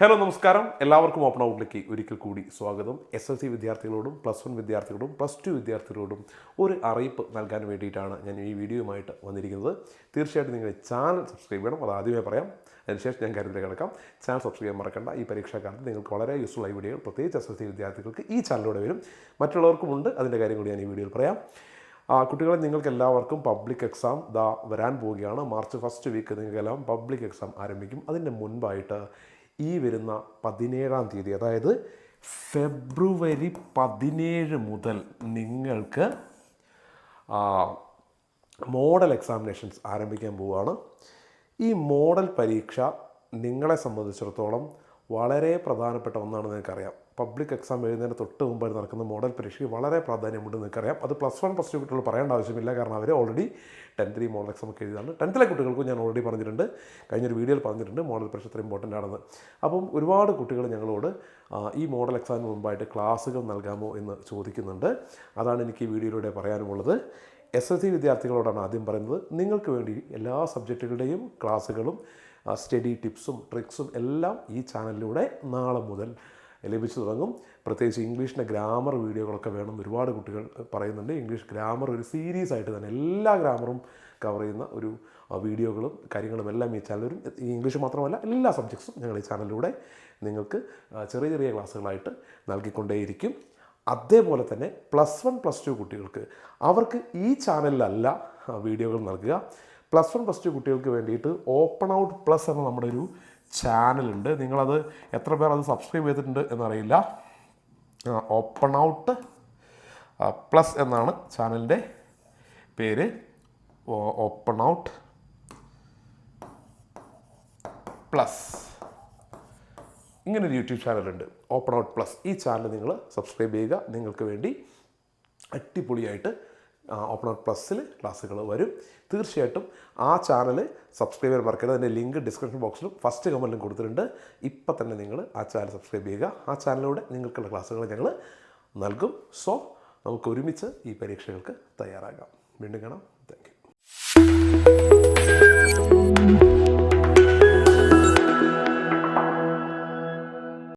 Hello നമസ്കാരം. എല്ലാവർക്കും open ഔട്ടിലേക്ക് ഒരിക്കൽ കൂടി സ്വാഗതം. എസ് എൽ സി വിദ്യാർത്ഥികളോടും പ്ലസ് വൺ വിദ്യാർത്ഥികളോടും പ്ലസ് ടു വിദ്യാർത്ഥികളോടും ഒരു അറിയിപ്പ് നൽകാൻ വേണ്ടിയിട്ടാണ് ഞാൻ ഈ വീഡിയോയുമായിട്ട് വന്നിരിക്കുന്നത്. തീർച്ചയായിട്ടും നിങ്ങളുടെ ചാനൽ സബ്സ്ക്രൈബ് ചെയ്യണം. അത് ആദ്യമേ പറയാം. അതിനുശേഷം ഞാൻ കാര്യത്തിലേക്ക് കിടക്കാം. ചാനൽ സബ്സ്ക്രൈബ് ചെയ്യാൻ മറക്കണ്ട. ഈ പരീക്ഷാകാലത്ത് നിങ്ങൾക്ക് വളരെ യൂസ്ഫുൾ ആയ വീഡിയോകൾ പ്രത്യേകിച്ച് എസ് എൽ സി വിദ്യാർത്ഥികൾക്ക് ഈ ചാനലിലൂടെ വരും. മറ്റുള്ളവർക്കുമുണ്ട് അതിന്റെ കാര്യം കൂടി ഞാൻ ഈ വീഡിയോയിൽ പറയാം. കുട്ടികളെ നിങ്ങൾക്ക് എല്ലാവർക്കും പബ്ലിക് എക്സാം ദാ വരാൻ പോവുകയാണ്. മാർച്ച് ഫസ്റ്റ് വീക്ക് നിങ്ങൾക്കെല്ലാം പബ്ലിക് എക്സാം ആരംഭിക്കും. അതിന്റെ മുൻപായിട്ട് ഈ വരുന്ന പതിനേഴാം തീയതി അതായത് ഫെബ്രുവരി പതിനേഴ് മുതൽ നിങ്ങൾക്ക് മോഡൽ എക്സാമിനേഷൻസ് ആരംഭിക്കാൻ പോവുകയാണ്. ഈ മോഡൽ പരീക്ഷ നിങ്ങളെ സംബന്ധിച്ചിടത്തോളം വളരെ പ്രധാനപ്പെട്ട ഒന്നാണ് നിങ്ങൾക്കറിയാം പബ്ലിക് എക്സാം എഴുതുന്നതിന് തൊട്ട് മുമ്പായി നടക്കുന്ന മോഡൽ പരീക്ഷയ്ക്ക് വളരെ പ്രാധാന്യമുണ്ട് നിങ്ങൾക്കറിയാം അത് പ്ലസ് വൺ പ്ലസ് ടു കുട്ടികൾ പറയേണ്ട ആവശ്യമില്ല. കാരണം അവർ ഓൾറെഡി ടെൻത്തിൽ ഈ മോഡൽ എക്സാം ഒക്കെ എഴുതാണ് ടെൻത്തിലെ കുട്ടികൾക്കും ഞാൻ ഓൾറെഡി പറഞ്ഞിട്ടുണ്ട്. കഴിഞ്ഞൊരു വീഡിയോയിൽ പറഞ്ഞിട്ടുണ്ട് മോഡൽ പരീക്ഷ ഇത്ര ഇമ്പോർട്ടന്റ് ആണെന്ന്. അപ്പം ഒരുപാട് കുട്ടികൾ ഞങ്ങളോട് ഈ മോഡൽ എക്സാമിന് മുമ്പായിട്ട് ക്ലാസ്സുകൾ നൽകാമോ എന്ന് ചോദിക്കുന്നുണ്ട്. അതാണ് എനിക്ക് ഈ വീഡിയോയിലൂടെ പറയാനുമുള്ളത് എസ് എസ് സി വിദ്യാർത്ഥികളോടാണ് ആദ്യം പറയുന്നത്. നിങ്ങൾക്ക് വേണ്ടി എല്ലാ സബ്ജക്റ്റുകളുടെയും ക്ലാസ്സുകളും സ്റ്റഡി ടിപ്സും ട്രിക്സും എല്ലാം ഈ ചാനലിലൂടെ നാളെ മുതൽ ലഭിച്ചു തുടങ്ങും. പ്രത്യേകിച്ച് ഇംഗ്ലീഷിന്റെ ഗ്രാമർ വീഡിയോകളൊക്കെ വേണം. ഒരുപാട് കുട്ടികൾ പറയുന്നുണ്ട്. ഇംഗ്ലീഷ് ഗ്രാമർ ഒരു സീരീസ് ആയിട്ട് തന്നെ എല്ലാ ഗ്രാമറും കവർ ചെയ്യുന്ന ഒരു വീഡിയോകളും കാര്യങ്ങളും എല്ലാം ഈ വരും ഈ ഇംഗ്ലീഷ് മാത്രമല്ല എല്ലാ സബ്ജക്ട്സും ഞങ്ങൾ ഈ ചാനലിലൂടെ നിങ്ങൾക്ക് ചെറിയ ചെറിയ ക്ലാസ്സുകളായിട്ട് നൽകിക്കൊണ്ടേയിരിക്കും. അതേപോലെ തന്നെ പ്ലസ് വൺ പ്ലസ് ടു കുട്ടികൾക്ക് അവർക്ക് ഈ ചാനലിലല്ല വീഡിയോകൾ നൽകുക. പ്ലസ് വൺ പ്ലസ് ടു കുട്ടികൾക്ക് വേണ്ടിയിട്ട് ഓപ്പൺ ഔട്ട് പ്ലസ് എന്ന നമ്മുടെ ഒരു ചാനലുണ്ട്. നിങ്ങളത് എത്ര പേർ അത് സബ്സ്ക്രൈബ് ചെയ്തിട്ടുണ്ട് എന്നറിയില്ല. ഓപ്പൺ ഔട്ട് പ്ലസ് എന്നാണ് ചാനലിന്റെ പേര്. Open out plus. ഇങ്ങനൊരു യൂട്യൂബ് ചാനലുണ്ട്. Open out plus. ഈ ചാനൽ നിങ്ങൾ സബ്സ്ക്രൈബ് ചെയ്യുക. നിങ്ങൾക്ക് വേണ്ടി അടിപൊളിയായിട്ട് ഔട്ട് പ്ലസ്സിൽ ക്ലാസ്സുകൾ വരും. തീർച്ചയായിട്ടും ആ ചാനൽ സബ്സ്ക്രൈബ് ചെയ്യാൻ മറക്കരുത്. അതിന്റെ ലിങ്ക് ഡിസ്ക്രിപ്ഷൻ ബോക്സിലും ഫസ്റ്റ് കമന്റിലും കൊടുത്തിട്ടുണ്ട്. ഇപ്പം തന്നെ നിങ്ങൾ ആ ചാനൽ സബ്സ്ക്രൈബ് ചെയ്യുക. ആ ചാനലിലൂടെ നിങ്ങൾക്കുള്ള ക്ലാസ്സുകൾ ഞങ്ങൾ നൽകും. സോ നമുക്ക് ഒരുമിച്ച് ഈ പരീക്ഷകൾക്ക് തയ്യാറാകാം. വീണ്ടും കാണാം. Thank you.